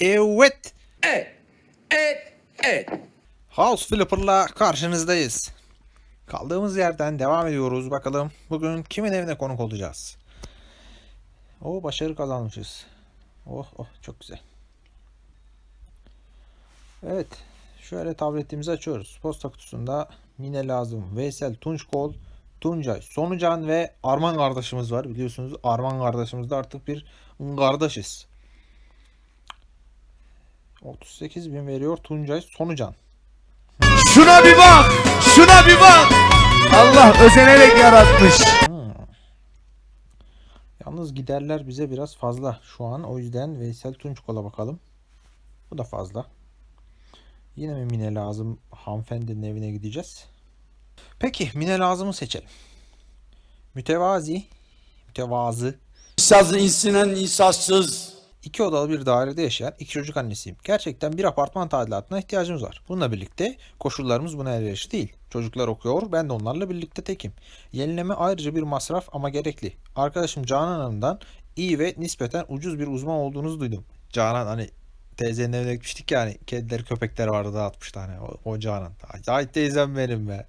Evet. Evet. Evet. Evet. House Flipper'la karşınızdayız. Kaldığımız yerden devam ediyoruz. Bakalım bugün kimin evine konuk olacağız? O başarı kazanmışız. Oh oh çok güzel. Evet. Şöyle tabletimizi açıyoruz. Posta kutusunda Mine Lazım, Veysel Tunçkol, Tuncay Sonucan ve Arman kardeşimiz var. Biliyorsunuz Arman kardeşimiz de artık bir kardeşiz. 38 bin veriyor Tuncay Sonucan. Şuna bir bak! Şuna bir bak! Allah özenerek yaratmış. Hmm. Yalnız giderler bize biraz fazla şu an. O yüzden Veysel Tunçkol'a bakalım. Bu da fazla. Yine mi Mine lazım? Hanımefendinin evine gideceğiz. Peki Mine lazımı seçelim. Mütevazi. Mütevazı. İnsaz insinen insazsız. İki odalı bir dairede yaşayan iki çocuk annesiyim. Gerçekten bir apartman tadilatına ihtiyacımız var. Bununla birlikte koşullarımız buna elverişli değil. Çocuklar okuyor, ben de onlarla birlikte tekim. Yenileme ayrıca bir masraf ama gerekli. Arkadaşım Canan Hanım'dan iyi ve nispeten ucuz bir uzman olduğunuzu duydum. Canan hani teyzenin evine gitmiştik ya hani kediler köpekler vardı dağıtmış tane o, o Canan. Ay teyzem benim be.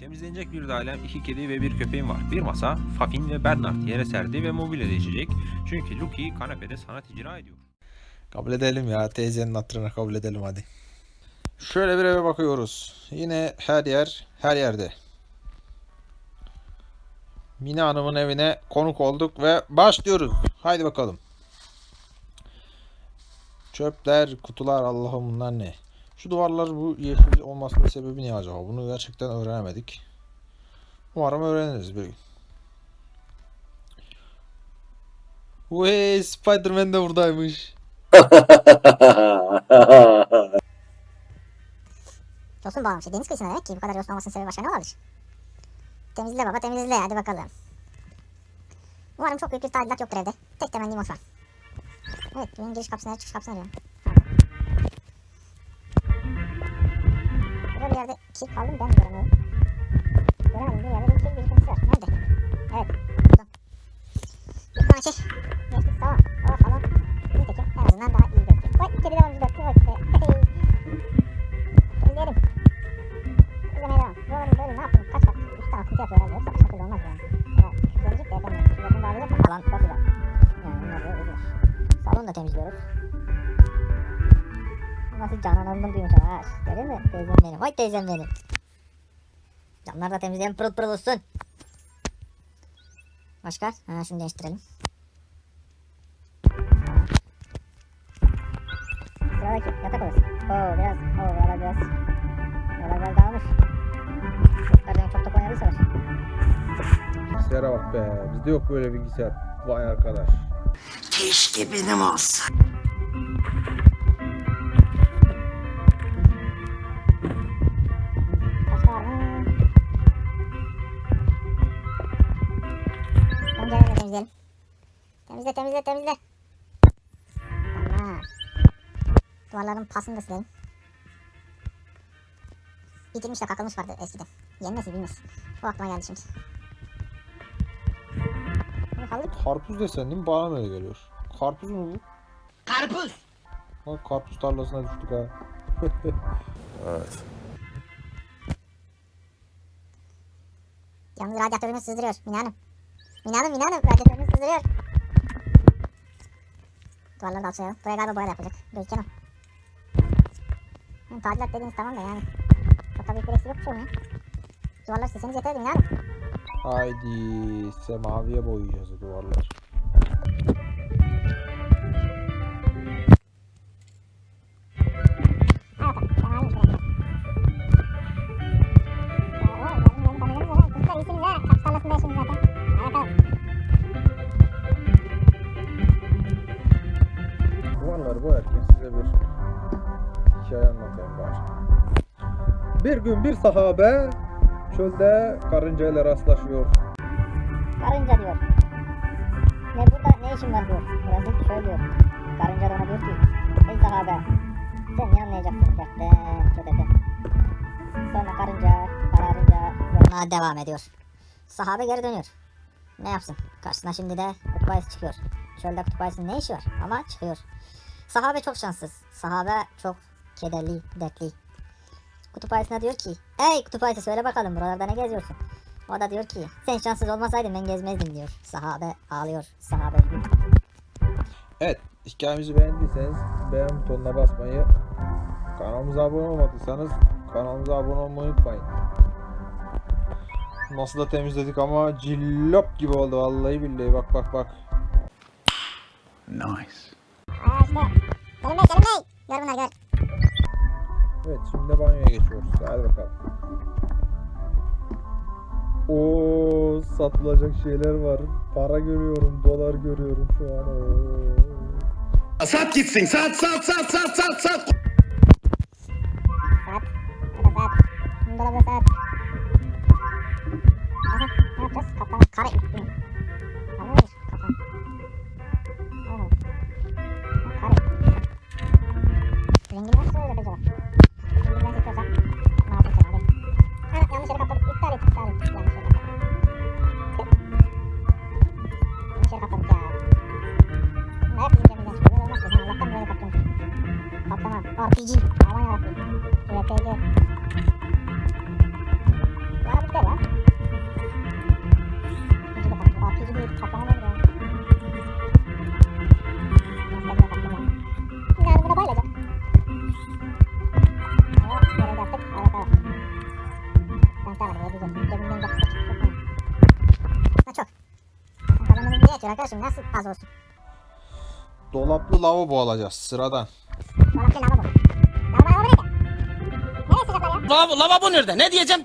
Temizlenecek bir dairem, iki kedi ve bir köpeğim var. Bir masa, Fafin ve Bernard yere serdi ve mobilya değişecek. Çünkü Lucky kanepede sanat icra ediyor. Kabul edelim ya. Teyzenin hatırına kabul edelim hadi. Şöyle bir eve bakıyoruz. Yine her yer her yerde. Mine Hanım'ın evine konuk olduk ve başlıyoruz. Haydi bakalım. Çöpler, kutular Allah'ım bunlar ne? Şu duvarlar bu yeşil olmasının sebebi ne acaba? Bunu gerçekten öğrenemedik. Umarım öğreniriz bir gün. Vay Spider-Man de buradaymış. Yosun bağlamış. Deniz kıyısına demek ki bu kadar yosun olmasının sebebi başka ne olabilir? Temizle baba temizle hadi bakalım. Umarım çok büyük bir tadilat yoktur evde. Tek temennim o şu an. Evet bunun giriş kapısını çıkış kapısını arıyorum. Burada bir yerde kil kaldı mı ben göremiyorum. Göremedim bir yerde bir kil birikintisi var. Nerede? Evet. Burada. Bir tane şey. Geçtik sağa. O falan. Nitekim en azından daha iyi gözüküyor. Vay kedi de var burada. Vay kedi. Hey. Temizleyelim. İzlemeye devam. Buraların böyle ne yapayım? Kaç kat? Üstten akıntı yapıyor herhalde. Yoksa başka türlü olmaz yani. Evet. Küflenecek de yapamıyoruz. Küfletin bağlayacak. Alan çok güzel. Yani bunlar uzun. Salonu da temizliyoruz. Nasıl Canan Hanım'ın duymuş ama ha. Görüyor musun? Teyzem benim. Vay teyzem benim. Camları da temizleyelim pırıl pırıl olsun. Başka? Ha şunu değiştirelim. Sıradaki yatak odası. Oo biraz, oo buralar biraz, buralar biraz dağılmış. Çocuklar çok top oynadıysa var. Bilgisayara bak be. Bizde yok böyle bilgisayar. Vay arkadaş. Keşke benim olsa. Temizleyelim. Temizle temizle temizle. Tamam. Duvarların pasını da silelim. İtilmiş de kakılmış vardı eskiden. Yeni nesil bilmez. Bu aklıma geldi şimdi. Bunu kaldır. Karpuz desen değil mi? Bana mı öyle geliyor? Karpuz mu bu? Karpuz. Bak karpuz tarlasına düştük ha. Yalnız radyatörümüz sızdırıyor. Mine Hanım. Mine Hanım, Mine Hanım. Radyatörümüz sızdırıyor. Duvarları da alçalayalım. Buraya galiba boya da yapılacak. Gözüken o. Hı, tadilat dediğiniz tamam da yani. Çok da büyük bir eksiği yok şey onun. Duvarları silseniz yeterdi Mine Hanım. Haydi semaviye boyayacağız duvarlar. Duvarları boyarken size bir hikaye anlatayım bari. Bir gün bir sahabe çölde karıncayla rastlaşıyor. Karınca diyor. Ne burada ne işin var diyor. Burası şöyle diyor. Karınca da ona diyor ki. Ey sahabe. Sen ne anlayacaksın dertten kötede. Sonra karınca kararınca yoluna devam ediyor. Sahabe geri dönüyor. Ne yapsın? Karşısına şimdi de kutup ayısı çıkıyor. Çölde kutup ayısının ne işi var? Ama çıkıyor. Sahabe çok şanssız. Sahabe çok kederli, dertli. Kutup ayısına diyor ki, Ey kutup ayısı söyle bakalım buralarda ne geziyorsun? O da diyor ki, sen şanssız olmasaydın ben gezmezdim diyor. Sahabe ağlıyor. Sahabe üzgün. Evet, hikayemizi beğendiyseniz beğen butonuna basmayı, kanalımıza abone olmadıysanız kanalımıza abone olmayı unutmayın. Nasıl da temizledik ama cillop gibi oldu vallahi billahi bak bak bak. Nice. Aa işte. Selim Bey, Selim Bey. Gör bunları gör. Evet şimdi de banyoya geçiyoruz. Hadi bakalım. Oo satılacak şeyler var. Para görüyorum, dolar görüyorum şu an. Oo. Sat gitsin. Sat sat sat sat sat sat. Saat. Burada saat. Dolabda saat. Aha, RPG. Aman yarabbim. RPG. Bu araba güzel ya. RPG de patlıyor. RPG değil. Patlama nedir ya? Nasıl da patlama. Şimdi buna bayılacak. Ama görev yaptık. Evet evet. Ben tamam. Ne diyeceğim? Cebimden çıktı. Çok çok. Kazanmamız niye yetiyor arkadaşım? Nasıl az olsun? Dolaplı lavabo alacağız sıradan. Dolaplı. Lavabo manyak mı diyeceğim? Ne diyeceğim?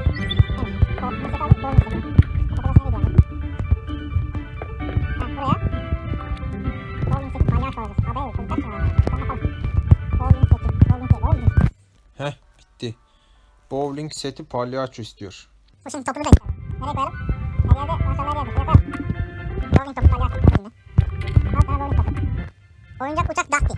Bowling seti palyaço istiyor. Bu şimdi topunu da. Nereye koyalım? Her yerde maşallah yerde. Şuraya koyalım. Bowling topu palyaço. Al sana bowling topu. Oyuncak uçak Dusty.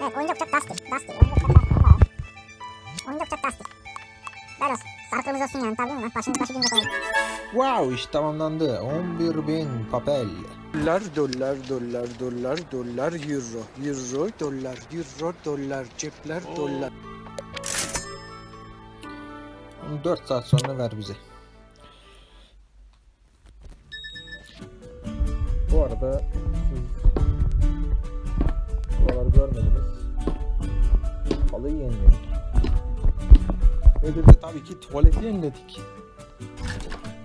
Evet oyuncak uçak Dusty. Dusty. Oyuncak uçak Dusty. Oyuncak uçak Dusty. Ver olsun. Sarı kırmızı olsun yani. Tabii mi? Başını başı günce koyalım. Wow iş tamamlandı. 11 bin papel. Dolar, dolar, dolar, dolar, dolar, euro, euro, dolar, euro, dolar, cepler, dolar. Onu 4 saat sonra ver bize. Bu arada siz buraları görmediniz. Halıyı yeniledik. Ve de tabii ki tuvaleti yeniledik.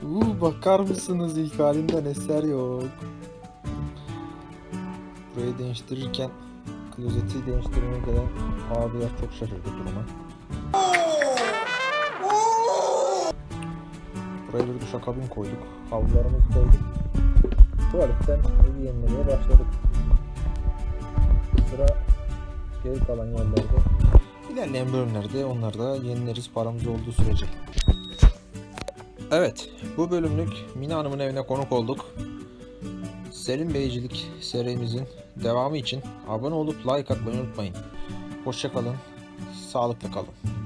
Uuu bakar mısınız ilk halinden eser yok. Burayı değiştirirken klozeti değiştirmeye gelen abiler çok şaşırdı duruma. Buraya bir duşakabin koyduk. Havlularımızı koyduk. Tuvaletten evi yenilemeye başladık. Sıra geri kalan yerlerde. İlerleyen bölümlerde onları da yenileriz paramız olduğu sürece. Evet, bu bölümlük Mine Hanım'ın evine konuk olduk. Selim Beycilik serimizin devamı için abone olup like atmayı unutmayın. Hoşçakalın, sağlıklı kalın.